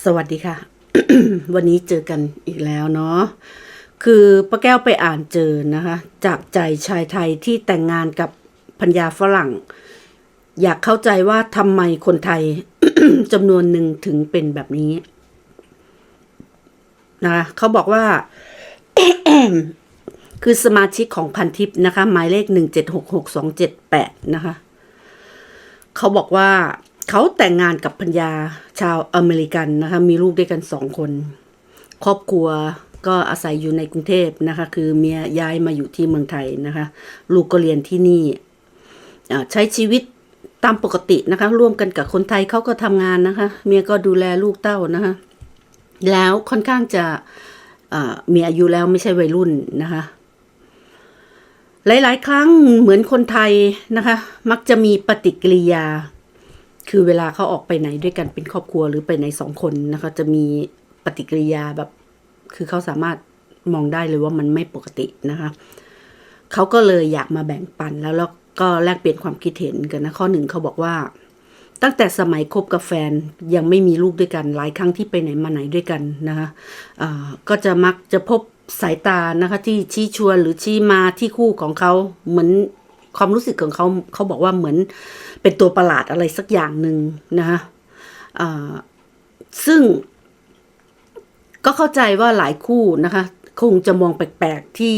สวัสดีค่ะ วันนี้เจอกันอีกแล้วเนาะคือป้าแก้วไปอ่านเจอนะคะ จากใจชายไทยที่แต่งงานกับพัญญาฝรั่ง อยากเข้าใจว่าทำไมคนไทยจำนวนหนึ่งถึงเป็นแบบนี้นะคะเขาบอกว่า คือสมาชิกของพันทิปนะคะ หมายเลขหนึ่งเจ็ดหกหกสองเจ็ดแปดนะคะ เขาบอกว่า เขาแต่งงานกับพัญญาชาวอเมริกันนะคะ มีลูกด้วยกันสองคน ครอบครัวก็อาศัยอยู่ในกรุงเทพนะคะ คือเมียย้ายมาอยู่ที่เมืองไทยนะคะ ลูกก็เรียนที่นี่ใช้ชีวิตตามปกตินะคะ ร่วมกันกับคนไทยเขาก็ทำงานนะคะ เมียก็ดูแลลูกเต้านะคะ แล้วค่อนข้างจะมีอายุแล้วไม่ใช่วัยรุ่นนะคะ หลาย ๆ ครั้งเหมือนคนไทยนะคะ มักจะมีปฏิกิริยา คือเวลาเขาออกไปไหนด้วยกันเป็นครอบครัวหรือไปไหนสองคนนะคะ จะมีปฏิกิริยาแบบ คือเขาสามารถมองได้เลยว่ามันไม่ปกตินะคะเขาก็เลยอยากมาแบ่งปันแล้วแล้วก็แลกเปลี่ยนความคิดเห็นกันนะข้อหนึ่งเขาบอกว่า ตั้งแต่สมัยคบกับแฟนยังไม่มีลูกด้วยกันหลายครั้งที่ไปไหนมาไหนด้วยกันนะคะก็จะมักจะพบสายตานะคะที่ชี้ชวนหรือชี้มาที่คู่ของเขาเหมือน ความรู้สึกของเขาเขาบอกว่าเหมือนเป็นตัวประหลาดอะไรสักอย่างหนึ่งนะคะซึ่งก็เข้าใจว่าหลายคู่นะคะ คงจะมองแปลกๆที่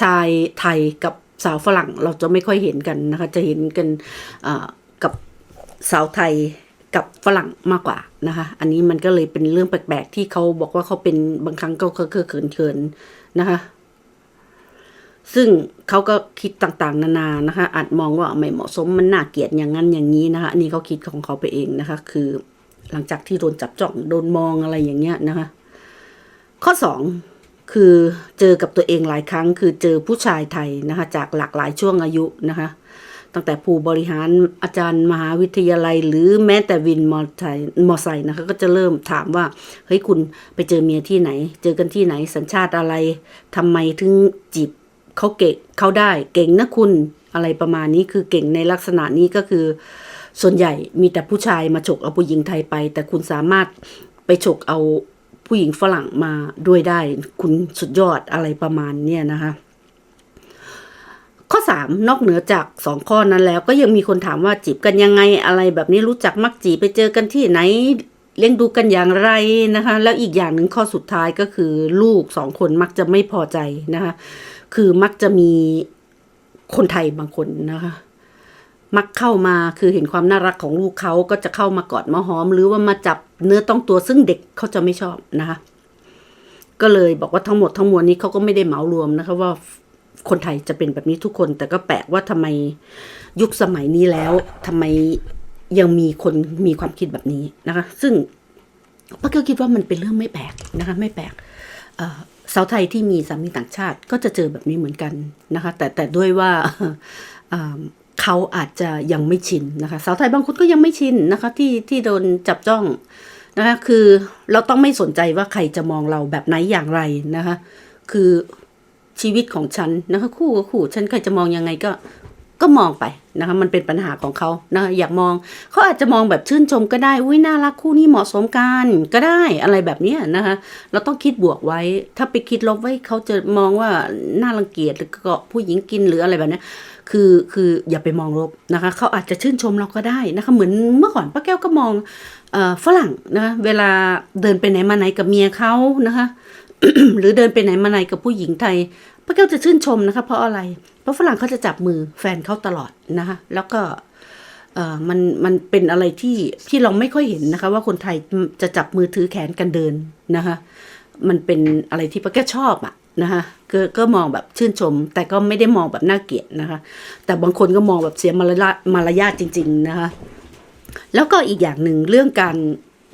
ชายไทยกับสาวฝรั่งเราจะไม่ค่อยเห็นกันนะคะ จะเห็นกันกับสาวไทยกับฝรั่งมากกว่านะคะ อันนี้มันก็เลยเป็นเรื่องแปลกๆที่เขาบอกว่าเขาเป็นบางครั้งก็เคอะเขินๆนะคะ ซึ่งเขาก็คิดต่างๆ นานานะคะ อาจมองว่าไม่เหมาะสมมันน่าเกลียดอย่างนั้นอย่างนี้นะคะ อันนี้เขาคิดของเขาไปเองนะคะ คือหลังจากที่โดนจับจ้องโดนมองอะไรอย่างเงี้ยนะคะ ข้อสองคือเจอกับตัวเองหลายครั้ง คือเจอผู้ชายไทยนะคะ จากหลากหลายช่วงอายุนะคะ ตั้งแต่ผู้บริหารอาจารย์มหาวิทยาลัย หรือแม้แต่วินมอไซค์มอไซค์นะคะ ก็จะเริ่มถามว่าเฮ้ยคุณไปเจอเมียที่ไหน เจอกันที่ไหนสัญชาติอะไรทำไมถึงจีบ เขาเก่งเขาได้เก่งนะคุณอะไรประมาณนี้คือเก่งในลักษณะนี้ก็คือ ส่วนใหญ่มีแต่ผู้ชายมาฉกเอาผู้หญิงไทยไป แต่คุณสามารถไปฉกเอาผู้หญิงฝรั่งมาด้วยได้ คุณสุดยอดอะไรประมาณเนี้ยนะคะ ข้อสามนอกเหนือจากสองข้อนั้นแล้ว ก็ยังมีคนถามว่าจีบกันยังไงอะไรแบบนี้รู้จักมักจีบไปเจอกันที่ไหนเลี้ยงดูกันอย่างไรนะคะ แล้วอีกอย่างหนึ่งข้อสุดท้ายก็คือลูกสองคนมักจะไม่พอใจนะคะ คือมักจะมีคนไทยบางคนนะคะ มักเข้ามาคือเห็นความน่ารักของลูกเขาก็จะเข้ามากอดมาหอม หรือว่ามาจับเนื้อต้องตัวซึ่งเด็กเขาจะไม่ชอบนะคะ ก็เลยบอกว่าทั้งหมดทั้งมวลนี้เขาก็ไม่ได้เหมารวมนะคะว่าคนไทยจะเป็นแบบนี้ทุกคน แต่ก็แปลกว่าทำไมยุคสมัยนี้แล้วทำไมยังมีคนมีความคิดแบบนี้นะคะ ซึ่งป้าก็คิดว่ามันเป็นเรื่องไม่แปลกนะคะ ไม่แปลกเอ่อ สาวไทยที่มีสามีต่างชาติก็จะเจอแบบนี้เหมือนกันนะคะ แต่แต่ด้วยว่าเขาอาจจะยังไม่ชินนะคะสาวไทยบางคนก็ยังไม่ชินนะคะที่ที่โดนจับจ้องนะคะคือเราต้องไม่สนใจว่าใครจะมองเราแบบไหนอย่างไรนะคะ คือชีวิตของฉันนะคะ คู่กับคู่ฉันใครจะมองยังไงก็ ก็มองไปนะคะมันเป็นปัญหาของเขานะะอยากมองเขาอาจจะมองแบบชื่นชมก็ได้อุ้ยน่ารักคู่นี้เหมาะสมกันก็ได้อะไรแบบนี้นะคะเราต้องคิดบวกไว้ ถ้าไปคิดลบไว้เขาจะมองว่าน่ารังเกียจหรือก็ผู้หญิงกินหรืออะไรแบบนี้คือคืออย่าไปมองลบนะคะเขาอาจจะชื่นชมเราก็ได้นะคะเหมือนเมื่อก่อนป้าแก้วก็มองฝรั่งนะคะเวลาเดินไปไหนมาไหนกับเมียเขานะคะหรือเดินไปไหนมาไหนกับผู้หญิงไทยป้าแก้วจะชื่นชมนะคะเพราะอะไร เพราะฝรั่งเขาจะจับมือแฟนเขาตลอดนะคะแล้วก็มันมันเป็นอะไรที่ที่เราไม่ค่อยเห็นนะคะ ว่าคนไทยจะจับมือถือแขนกันเดินนะคะมันเป็นอะไรที่ป้าแก้ชอบอะนะคะก็ก็มองแบบชื่นชม แต่ก็ไม่ได้มองแบบน่าเกลียดนะคะ แต่บางคนก็มองแบบเสียมารยามารยาทจริง ๆ นะคะ แล้วก็อีกอย่างหนึ่งเรื่องการ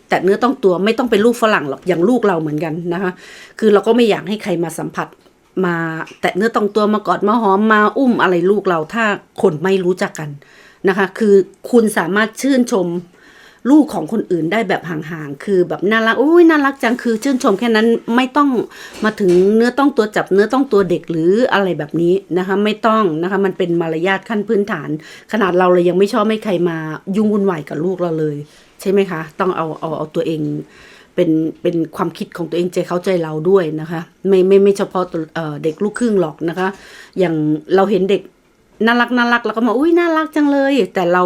แตะเนื้อต้องตัวไม่ต้องเป็นลูกฝรั่งหรอกอย่างลูกเราเหมือนกันนะคะ คือเราก็ไม่อยากให้ใครมาสัมผัส มาแตะเนื้อต้องตัวมากอดมาหอมมาอุ้มอะไรลูกเราถ้าคนไม่รู้จักกันนะคะ คือคุณสามารถชื่นชมลูกของคนอื่นได้แบบห่างๆ คือแบบน่ารักอุ้ยน่ารักจัง คือชื่นชมแค่นั้นไม่ต้องมาถึงเนื้อต้องตัวจับเนื้อต้องตัวเด็กหรืออะไรแบบนี้นะคะ ไม่ต้องนะคะ มันเป็นมารยาทขั้นพื้นฐาน ขนาดเราเลยยังไม่ชอบให้ใครมายุ่งวุ่นวายกับลูกเราเลย ใช่ไหมคะ ต้องเอาเอาเอาตัวเอง เป็นเป็นความคิดของตัวเองใจเขาใจเราด้วยนะคะไม่ไม่ไม่เฉพาะเเด็กลูกครึ่งหรอกนะคะ อย่างเราเห็นเด็กน่ารักน่ารักแล้วก็มาอุ้ยน่ารักจังเลย แต่เรา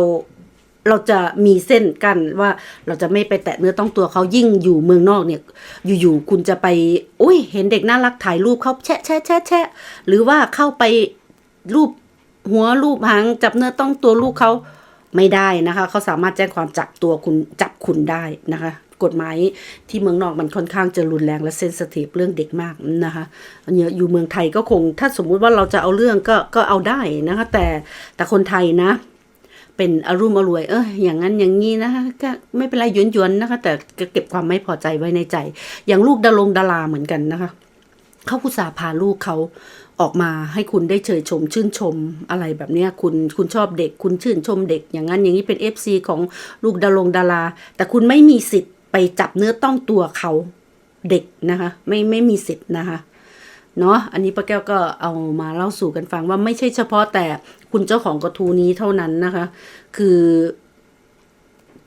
เราจะมีเส้นกันว่าเราจะไม่ไปแตะเนื้อต้องตัวเขายิ่งอยู่เมืองนอกเนี่ย อยู่ๆคุณจะไปอุ้ยเห็นเด็กน่ารักถ่ายรูปเขาแชะแชะแชะแชะหรือว่าเข้าไปรูปหัวรูปหางจับเนื้อต้องตัวลูกเขาไม่ได้นะคะ เขาสามารถแจ้งความจับตัวคุณจับคุณได้นะคะ กฎหมายที่เมืองนอกมันค่อนข้างจะรุนแรงและเซนสทีฟเรื่องเด็กมากนะคะอันเนี้ยอยู่เมืองไทยก็คงถ้าสมมุติว่าเราจะเอาเรื่องก็ก็เอาได้นะคะแต่แต่คนไทยนะเป็นอารมณ์อรวยเอออย่างนั้นอย่างนี้นะคะก็ไม่เป็นไรหยวนๆนะคะ แต่ก็เก็บความไม่พอใจไว้ในใจ อย่างลูกดารงดาราเหมือนกันนะคะเขาพุตส่าพาลูกเขาออกมาให้คุณได้เชยชมชื่นชมอะไรแบบเนี้ยคุณคุณชอบเด็ก คุณชื่นชมเด็ก อย่างนั้นอย่างนี้เป็น FC ของลูกดารงดารา แต่คุณไม่มีสิทธิ์ ไปจับเนื้อต้องตัวเขาเด็กนะคะ ไม่ไม่มีสิทธิ์นะคะเนาะอันนี้ป้าแก้วก็เอามาเล่าสู่กันฟังว่าไม่ใช่เฉพาะแต่คุณเจ้าของกระทูนี้เท่านั้นนะคะ คือ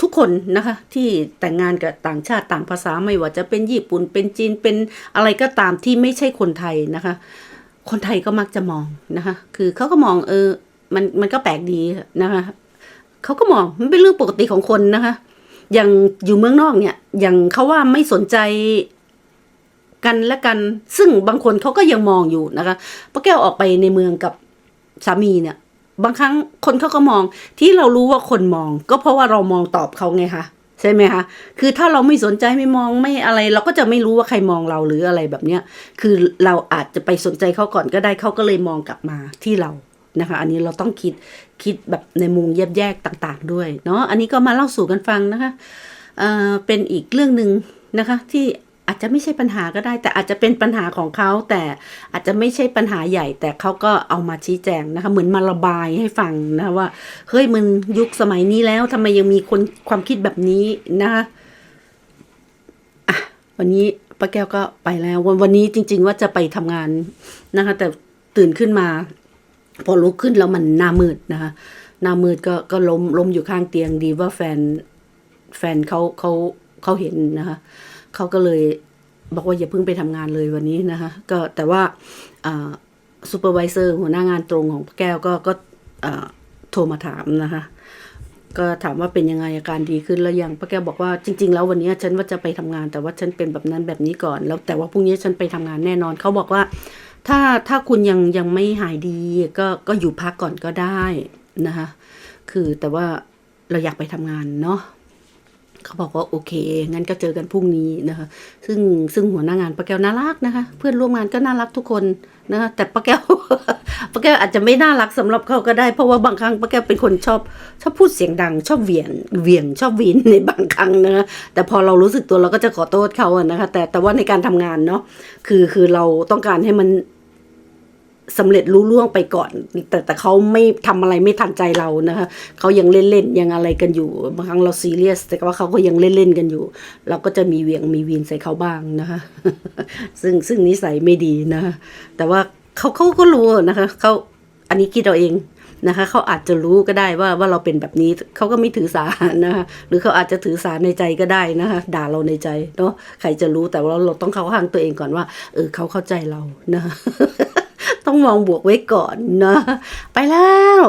ทุกคนนะคะที่แต่งงานกับต่างชาติต่างภาษาไม่ว่าจะเป็นญี่ปุ่นเป็นจีนเป็นอะไรก็ตามที่ไม่ใช่คนไทยนะคะ คนไทยก็มักจะมองนะคะ คือเขาก็มองเออมันมันก็แปลกดีนะคะเขาก็มองมันเป็นเรื่องปกติของคนนะคะ อย่างอยู่เมืองนอกเนี่ย อย่างเขาว่าไม่สนใจกันและกัน ซึ่งบางคนเขาก็ยังมองอยู่นะคะป้าแก้วออกไปในเมืองกับสามีเนี่ย บางครั้งคนเขาก็มองที่เรารู้ว่าคนมอง ก็เพราะว่าเรามองตอบเขาไงคะใช่ไหมคะ คือถ้าเราไม่สนใจไม่มองไม่อะไร เราก็จะไม่รู้ว่าใครมองเราหรืออะไรแบบเนี้ย คือเราอาจจะไปสนใจเขาก่อนก็ได้เขาก็เลยมองกลับมาที่เรา นะคะ อันนี้เราต้องคิดคิดแบบในมุมแยบแยกต่างๆ ด้วยเนาะ อันนี้ก็มาเล่าสู่กันฟังนะคะเอ่อเป็นอีกเรื่องหนึ่งนะคะที่อาจจะไม่ใช่ปัญหาก็ได้ แต่อาจจะเป็นปัญหาของเขาแต่อาจจะไม่ใช่ปัญหาใหญ่ แต่เขาก็เอามาชี้แจงนะคะ เหมือนมาระบายให้ฟังนะะว่าเฮ้ยมันยุคสมัยนี้แล้วทำไมยังมีคนความคิดแบบนี้นะคะอะวันนี้ป้าแก้วก็ไปแล้ว วันวันนี้จริง ๆ ว่าจะไปทำงานนะคะ แต่ตื่นขึ้นมา พอลุกขึ้นแล้วมันหน้ามืดนะคะ หน้ามืดก็ก็ล้มล้มอยู่ข้างเตียงดีว่าแฟนแฟนเขาเขาเขาเห็นนะคะเขาก็เลยบอกว่าอย่าเพิ่งไปทำงานเลยวันนี้นะคะ ก็แต่ว่าซูเปอร์วิเซอร์หัวหน้างานตรงของแก้วก็ก็โทรมาถามนะคะ ก็ถามว่าเป็นยังไงอาการดีขึ้นแล้วยังป้าแก้วบอกว่าจริง ๆ แล้ววันนี้ฉันว่าจะไปทำงานแต่ว่าฉันเป็นแบบนั้นแบบนี้ก่อน แล้วแต่ว่าพรุ่งนี้ฉันไปทำงานแน่นอนเขาบอกว่า ถ้าถ้าคุณยังยังไม่หายดีก็ก็อยู่พักก่อนก็ได้นะคะ คือแต่ว่าเราอยากไปทำงานเนาะเขาบอกว่าโอเค งั้นก็เจอกันพรุ่งนี้นะคะ ซึ่งซึ่งหัวหน้างานป้าแก้วน่ารักนะคะ เพื่อนร่วมงานก็น่ารักทุกคนนะคะแต่ป้าแก้วป้าแก้วอาจจะไม่น่ารักสำหรับเขาก็ได้ เพราะว่าบางครั้งป้าแก้วเป็นคนชอบ ชอบพูดเสียงดัง ชอบเหวี่ยงเหวี่ยงชอบวีนในบางครั้งนะคะแต่พอเรารู้สึกตัวเราก็จะขอโทษเขาอะนะคะ แต่แต่ว่าในการทำงานเนาะ คือคือเราต้องการให้มัน สำเร็จรู้ล่วงไปก่อน แต่แต่เขาไม่ทำอะไรไม่ทันใจเรานะคะเขายังเล่นเล่นๆยังอะไรกันอยู่บางครั้งเราซีเรียส แต่ว่าเขาก็ยังเล่นเล่นๆกันอยู่ เราก็จะมีเวียงมีวีนใส่เขาบ้างนะคะซึ่งซึ่งนิสัยไม่ดีนะคะแต่ว่าเขาเขาก็รู้นะคะเขาอันนี้คิดเอาเองนะคะเขาอาจจะรู้ก็ได้ว่าว่าเราเป็นแบบนี้เขาก็ไม่ถือสานะคะหรือเขาอาจจะถือสาในใจก็ได้นะคะด่าเราในใจเนาะใครจะรู้แต่ว่าเราต้องเข้าข้างตัวเองก่อนว่าเออเขาเข้าใจเรานะ ต้องมองบวกไว้ก่อนนะ ไปแล้ว